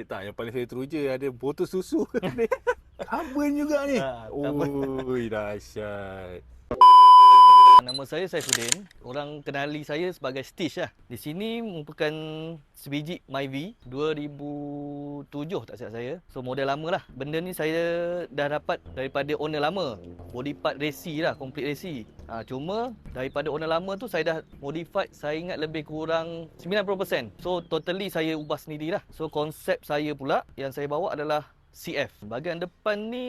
Okey, tak yang paling saya teruja ada botol susu ni. Carbon juga ni. Ha. Oi, dahsyat. Nama saya Saifuddin. Orang kenali saya sebagai Stitch lah. Di sini merupakan sebiji Myvi 2007 tak silap saya. So model lama lah. Benda ni saya dah dapat daripada owner lama. Body part resi lah, complete resi. Ha, cuma daripada owner lama tu saya dah modified saya ingat lebih kurang 90%. So totally saya ubah sendiri lah. So konsep saya pula yang saya bawa adalah CF. Bahagian depan ni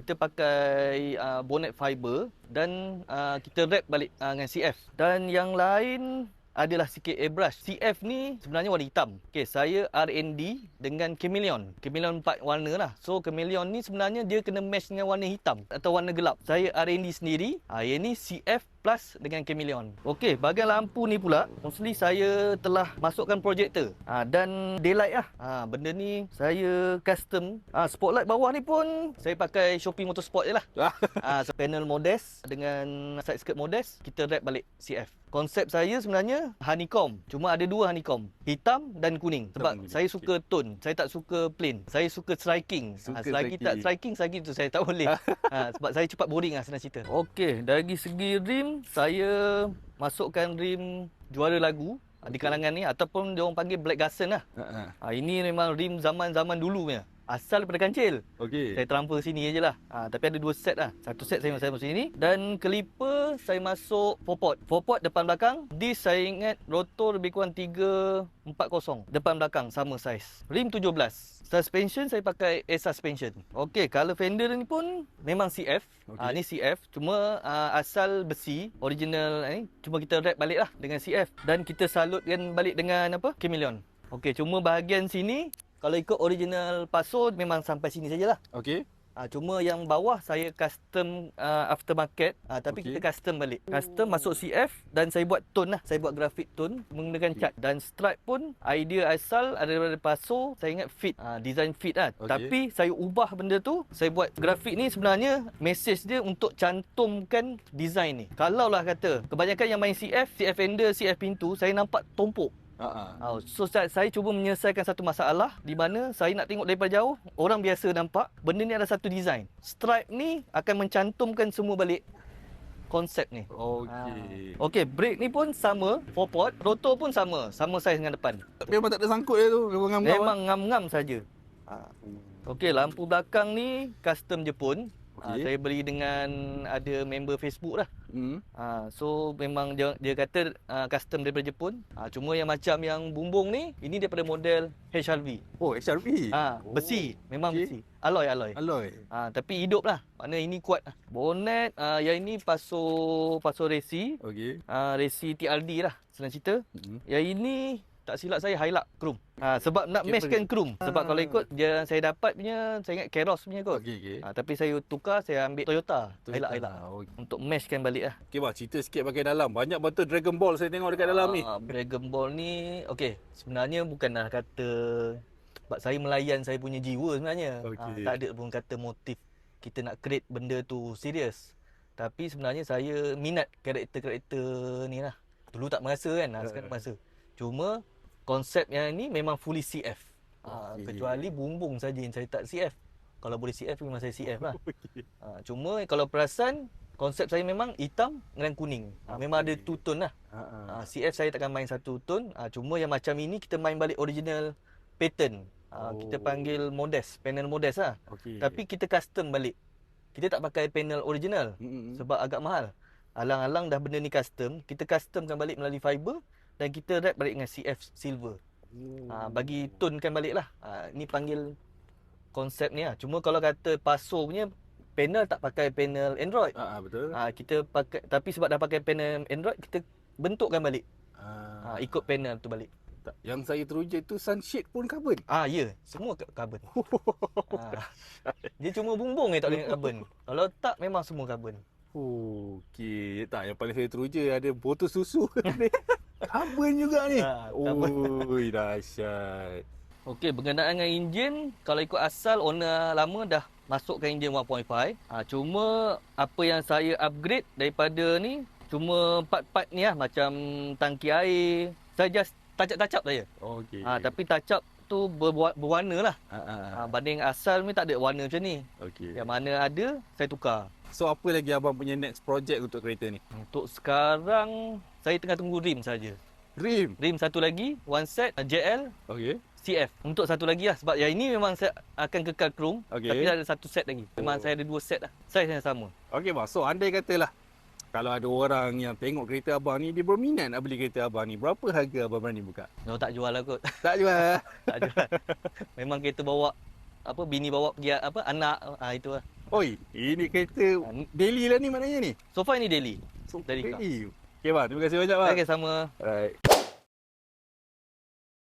kita pakai uh, bonnet fiber dan uh, kita wrap balik uh, dengan CF. Dan yang lain adalah sikit airbrush. CF ni sebenarnya warna hitam. Okey, saya R&D dengan chameleon. Chameleon empat warna lah. So chameleon ni sebenarnya dia kena match dengan warna hitam atau warna gelap. Saya R&D sendiri. Ha, yang ni CF plus dengan chameleon. Okey, bahagian lampu ni pula, mostly saya telah masukkan projector. Ha, dan daylight lah. Ha, benda ni saya custom. Ha, spotlight bawah ni pun saya pakai Shopee Motorsport je lah. ha, so panel modest dengan side skirt modest, kita wrap balik CF. Konsep saya sebenarnya honeycomb. Cuma ada dua honeycomb. Hitam dan kuning. Sebab Hitam, saya suka tone. Saya tak suka plain. Saya suka striking. Suka ha, selagi striking. tak striking, selagi tu saya tak boleh. ha, sebab saya cepat boring lah senang cerita. Okey, dari segi rim, saya masukkan rim juara lagu ah, di kalangan ni ataupun dia orang panggil Black Garson lah. Ha, ha. Ha, ini memang rim zaman-zaman dulu punya. Asal daripada kancil. Okey. Saya transfer sini je lah. Ha, tapi ada dua set lah. Satu set saya, saya masuk sini. Dan keliper saya masuk 4 pot. 4 pot depan belakang. Disc saya ingat rotor lebih kurang 340. Depan belakang sama size. Rim 17. Suspension saya pakai air suspension. Okey, color fender ni pun memang CF. Okay. Ha, ni CF. Cuma uh, asal besi. Original ni. Cuma kita wrap balik lah dengan CF. Dan kita salutkan balik dengan apa? Chameleon. Okey, cuma bahagian sini kalau ikut original paso memang sampai sini sajalah. Okey. Ha, cuma yang bawah saya custom uh, aftermarket ha, tapi okay. kita custom balik. Custom masuk CF dan saya buat tone lah. Saya buat grafik tone menggunakan cat dan stripe pun idea asal ada daripada Paso. Saya ingat fit, ha, design fit lah. Okey. Tapi saya ubah benda tu. Saya buat grafik ni sebenarnya message dia untuk cantumkan design ni. Kalau lah kata kebanyakan yang main CF, CF fender, CF pintu saya nampak tumpuk. Oh, so saya, saya cuba menyelesaikan satu masalah di mana saya nak tengok daripada jauh, orang biasa nampak benda ni ada satu design. Stripe ni akan mencantumkan semua balik konsep ni. Okey. Okey, brake ni pun sama, four pot, rotor pun sama, sama saiz dengan depan. Memang tak ada sangkut dia tu. Memang ngam-ngam. Memang ngam-ngam saja. Okey, lampu belakang ni custom Jepun. Ha, Okey. saya beli dengan ada member Facebook lah. Hmm. Ha, so memang dia, dia kata uh, custom daripada Jepun. Ha, cuma yang macam yang bumbung ni, ini daripada model HRV. Oh, HRV. Ha, Oh. besi, memang Okey. besi. Alloy, alloy. Alloy. Ha, tapi hidup lah. Makna ini kuat lah. Bonnet, uh, yang ini paso paso resi. Okey. Uh, resi TRD lah, senang cerita. Hmm. Yang ini, tak silap saya, Hilux Chrome. Ha, sebab nak Okey, matchkan chrome. Sebab Ah. kalau ikut, dia saya dapat punya, saya ingat Keros punya kot. Okey, okey. Ha, tapi saya tukar, saya ambil Toyota. Hilux, Hilux. Okey. Untuk matchkan balik lah. Okey, bang, cerita sikit bahagian dalam. Banyak betul Dragon Ball saya tengok dekat dalam ni. Ah, Dragon Ball ni okey, sebenarnya bukanlah kata sebab saya melayan saya punya jiwa sebenarnya. Okey. Ah, tak ada pun kata motif kita nak create benda tu serius. Tapi sebenarnya saya minat karakter-karakter ni lah. Dulu tak merasa kan, ah, sekarang Ya. merasa. Cuma konsep yang ni memang fully CF. Ah, Okey. kecuali bumbung saja yang saya tak CF. Kalau boleh CF memang saya CF lah. Okey. Ah, cuma kalau perasan konsep saya memang hitam dengan kuning. Ah, memang ada two tone lah. Ha. Uh, CF saya takkan main satu tone. Uh, cuma yang macam ini kita main balik original pattern. Uh, Oh. Kita panggil modest, panel modest lah. Okey. Tapi kita custom balik. Kita tak pakai panel original Hmm. sebab agak mahal. Alang-alang dah benda ni custom, kita customkan balik melalui fiber dan kita wrap balik dengan CF silver. Uh, bagi tonekan balik lah. Uh, ni panggil konsep ni lah. Cuma kalau kata paso punya panel tak pakai panel Android. Ha ha, betul. Uh, kita pakai tapi sebab dah pakai panel Android kita bentukkan balik. Ha. Ha, ikut panel tu balik. Tak, Yang saya teruja tu sunshade pun carbon. Ah ya, semua karbon. ha. Dia cuma bumbung je tak boleh karbon. Kalau tak memang semua karbon. Okey, tak yang paling saya teruja ada botol susu ni. Carbon juga ni. Ha. Oi, dahsyat. Okey, berkenaan dengan enjin, kalau ikut asal owner lama dah masukkan enjin 1.5. Ha, cuma apa yang saya upgrade daripada ni cuma part-part ni lah macam tangki air. Saya just up saja. Okey. Ha, tapi up tu berwa- berwarna lah. Ha, ha, ha. Ha, banding asal ni tak ada warna macam ni. Okey. Yang mana ada, saya tukar. So apa lagi abang punya next project untuk kereta ni? Untuk sekarang, saya tengah tunggu rim saja. Rim. Rim satu lagi, one set JL Okey. CF. Untuk satu lagi lah. Sebab yang ini memang saya akan kekal chrome. Okey. Tapi ada satu set lagi. Memang Oh. saya ada dua set lah. Saiz yang sama. Okey bang. So andai katalah kalau ada orang yang tengok kereta abang ni dia berminat nak beli kereta abang ni, berapa harga abang berani buka? No, tak jual lah kot. Tak jual. tak jual. memang kita bawa apa bini bawa pergi apa anak ah itu lah. Oi, ini kereta daily lah ni maknanya ni. So far ini daily. So, Dari daily. Okey bang, terima kasih banyak bang. Okey sama. Alright.